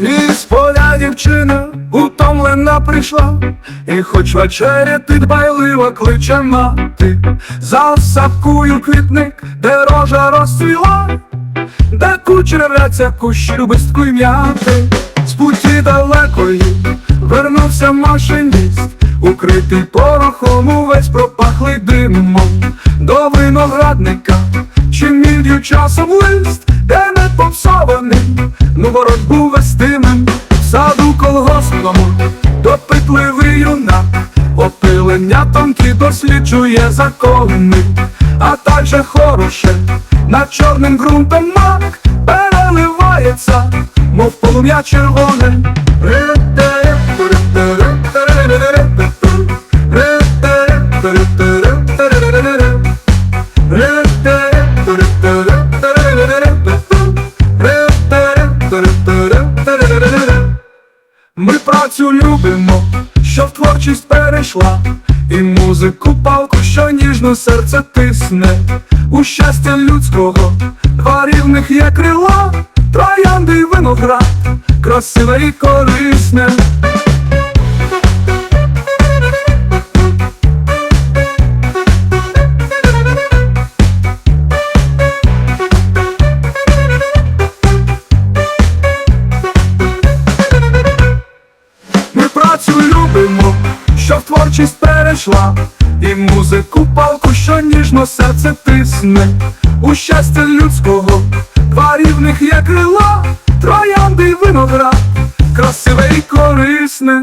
Із поля дівчина утомлена прийшла, і хоч вечеряти дбайливо кличе мати, за сапкою квітник, де рожа розцвіла, де кучеряться кущі любистку й м'яти, з путі далекої вернувся машиніст, укритий порохом увесь пропав хлиби, до виноградника, чи мід'ю часом лист, де не попсований, ну боротьбу вестимем, в саду колгоспному, допитливий юнак, опилення тонкі досліджує закони, а также хороше, над чорним ґрунтом мак переливається, мов полум'я червоне. Ми працю любимо, що в творчість перейшла, і музику палку, що ніжно серце тисне. У щастя людського два рівних є крила, троянди й виноград, красиве і корисне. працю любимо, що в творчість перейшла, і музику палку, що ніжно серце тисне, у щастя людського, два рівних є крила, троянди виноград, красиве і корисне.